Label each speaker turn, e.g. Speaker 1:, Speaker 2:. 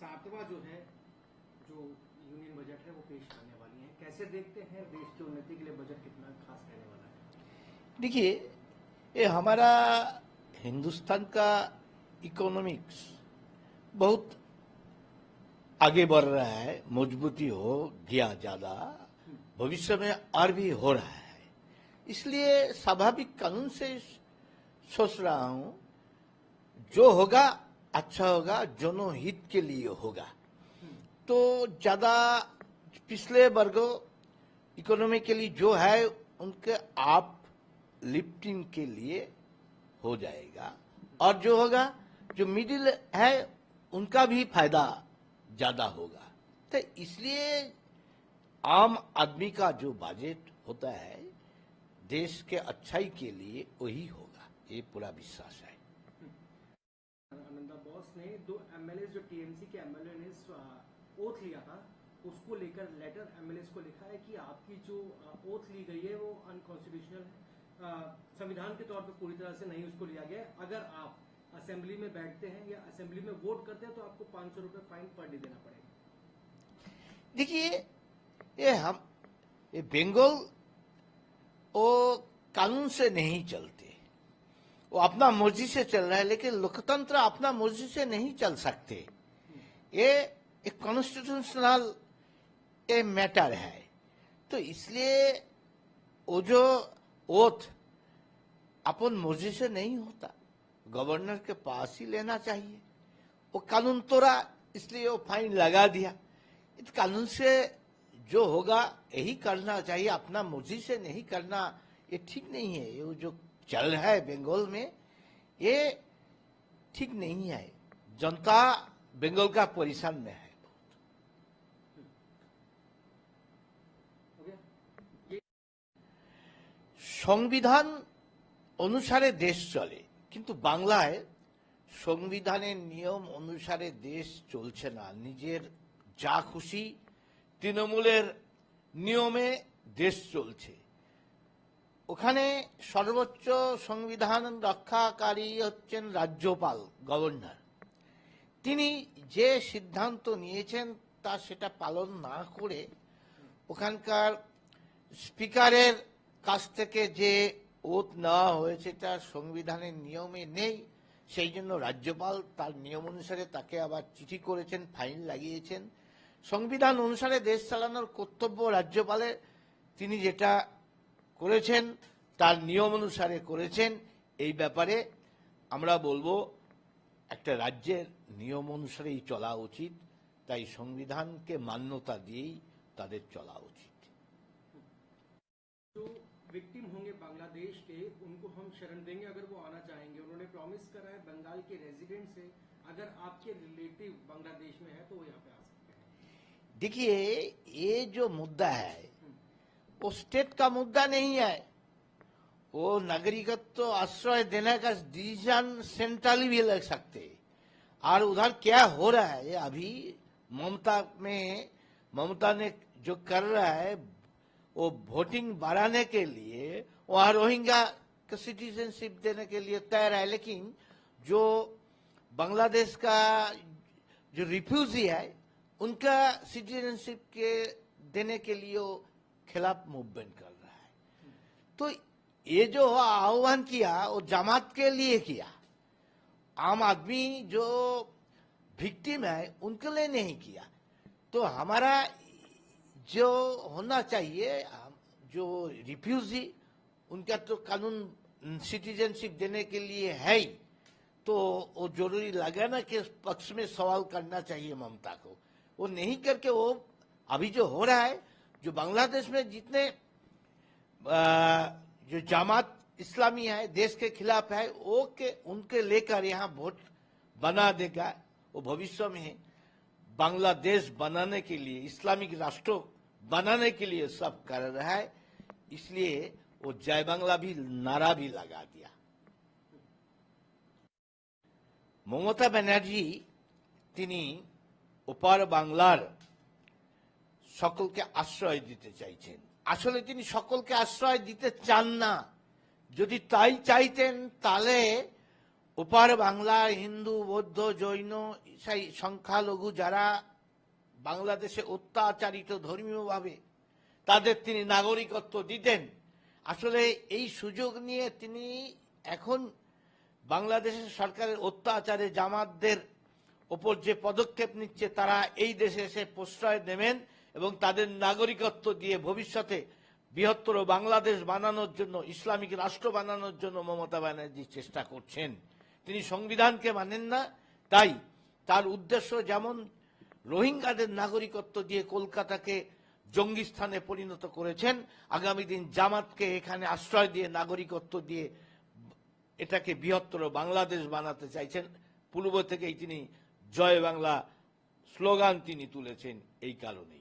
Speaker 1: सातवां जो है, जो यूनियन बजट है, वो पेश करने वाली है। कैसे देखते हैं देश की उन्नति के लिए बजट कितना खास रहने वाला है?
Speaker 2: देखिए, ये हमारा हिंदुस्तान का इकोनॉमिक्स बहुत आगे बढ़ रहा है, मजबूती हो गया ज़्यादा, भविष्य में और भी हो रहा है। इसलिए स्वाभाविक कानून से सोच रहा हूँ, जो होगा अच्छा होगा दोनों हित के लिए होगा। तो ज़्यादा पिछले वर्गों, इकोनॉमी के लिए जो है, उनके आप लिफ्टिंग के लिए हो जाएगा। और जो होगा, जो मिडिल है, उनका भी फ़ायदा ज़्यादा होगा। तो इसलिए आम आदमी का जो बजट होता है, देश के अच्छाई के लिए वही होगा। ये पूरा विश्वास है।
Speaker 1: आनंदा बोस ने दो एमएलए जो टीएमसी के एमएलए ने ओथ लिया था, उसको लेकर लेटर एमएलए को लिखा है कि आपकी जो ओथ ली गई है, वो अनकॉन्स्टिट्यूशनल है। संविधान के तौर पर पूरी तरह से नहीं उसको लिया गया। अगर आप असेंबली में बैठते हैं या असेंबली में वोट करते हैं तो आपको पाँच सौ रुपए फाइन पर डे देना पड़ेगा।
Speaker 2: देखिए, ये हम, ये बंगाल वो कानून से नहीं चलते। वो अपना मर्ज़ी से चल रहा है, लेकिन लोकतंत्र अपना मर्ज़ी से नहीं चल सकते। ये एक कॉन्स्टिट्यूशनल ये मैटर है। तो इसलिए वो जो ओथ अपन मर्ज़ी से नहीं होता। गवर्नर के पास ही लेना चाहिए। वो कानून तोड़ा, इसलिए वो फाइन लगा दिया। इस कानून से जो होगा, यही करना चाहिए। अपना मर्ज़ी से नहीं करना, ये ठीक नहीं है। ये जो चल रहा है बंगाल में ये ठीक नहीं है जनता बंगाल का परेशान में है
Speaker 1: हो गया
Speaker 2: সংবিধান অনুসারে দেশ চলে কিন্তু বাংলায় সংবিধানের নিয়ম অনুসারে দেশ চলছে না নিজের যা খুশি তৃণমূলের নিয়মে দেশ চলছে ওখানে সর্বোচ্চ সংবিধান রক্ষাকারী হচ্ছেন রাজ্যপাল, গভর্নর। তিনি যে সিদ্ধান্ত নিয়েছেন তা সেটা পালন না করে ওখানকার স্পিকারের কাছ থেকে যে ওত নেওয়া হয়েছে এটা সংবিধানের নিয়মে নেই, সেই জন্য রাজ্যপাল তার নিয়ম অনুসারে তাকে আবার চিঠি করেছেন ফাইন লাগিয়েছেন। সংবিধান অনুসারে দেশ চালানোর কর্তব্য রাজ্যপালের। তিনি যেটা করেছেন তার নিয়ম অনুসারে করেছেন এই ব্যাপারে আমরা বলবো একটা রাজ্যের নিয়ম অনুসারেই চলা উচিত তাই সংবিধানকে মান্যতা দিয়েই তাদের চলা উচিত
Speaker 1: जो विक्टिम होंगे बांग्लादेश के उनको हम शरण देंगे अगर वो आना चाहेंगे उन्होंने प्रॉमिस करा है बंगाल के रेजिडेंट से अगर आपके रिलेटिव बांग्लादेश में है तो वो यहाँ पे आ सकते हैं
Speaker 2: देखिए ये जो मुद्दा है वो स्टेट का मुद्दा नहीं है। वो नागरिकत्व आश्रय देने का डिसीज़न सेंट्रली भी लग सकते। और उधर क्या हो रहा है अभी ममता में, ममता ने जो कर रहा है, वो वोटिंग बढ़ाने के लिए, वहाँ रोहिंग्या का सिटीजनशिप देने के लिए तैयार है। लेकिन जो बांग्लादेश का जो रिफ्यूजी है, उनका सिटीजनशिप के देने के लिए खिलाफ मूवमेंट कर रहा है। तो ये जो आह्वान किया, वो जमात के लिए किया। आम आदमी जो विक्टिम है, उनके लिए नहीं किया। तो हमारा जो होना चाहिए जो रिफ्यूजी उनका तो कानून सिटीजनशिप देने के लिए है ही। तो वो ज़रूरी लगा ना कि पक्ष में सवाल करना चाहिए ममता को। वो नहीं करके वो अभी जो हो रहा है जो बांग्लादेश में जितने आ, जो जमात इस्लामी है देश के खिलाफ है वो के उनके लेकर यहाँ वोट बना देगा वो भविष्य में बांग्लादेश बनाने के लिए इस्लामिक राष्ट्र बनाने के लिए सब कर रहा है इसलिए वो जय बांग्ला भी नारा भी लगा दिया মমতা ব্যানার্জি তিনি ওপার বাংলার সকলকে আশ্রয় দিতে চাইছেন। আসলে তিনি সকলকে আশ্রয় দিতে চান না। যদি তাই চাইতেন, তাহলে ওপার বাংলায় হিন্দু, বৌদ্ধ, জৈন, ইসাই, সংখ্যালঘু যারা বাংলাদেশে অত্যাচারিত, ধর্মীয়ভাবে, তাদের তিনি নাগরিকত্ব দিতেন। আসলে এই সুযোগ নিয়ে তিনি এখন বাংলাদেশের সরকারের অত্যাচারে জামাতদের ওপর যে পদক্ষেপ নিচ্ছে, তারা এই দেশে এসে প্রশ্রয় নেবেন এবং তাদের নাগরিকত্ব দিয়ে ভবিষ্যতে বৃহত্তর বাংলাদেশ বানানোর জন্য, ইসলামিক রাষ্ট্র বানানোর জন্য মমতা ব্যানার্জি চেষ্টা করছেন। তিনি সংবিধানকে মানেন না, তাই তার উদ্দেশ্য যেমন রোহিঙ্গাদের নাগরিকত্ব দিয়ে কলকাতাকে জঙ্গি স্থানে পরিণত করেছেন, আগামী দিন জামাতকে এখানে আশ্রয় দিয়ে নাগরিকত্ব দিয়ে এটাকে বৃহত্তর বাংলাদেশ বানাতে চাইছেন। পূর্ব থেকেই তিনি জয় বাংলা স্লোগান তিনি তুলেছেন এই কারণেই।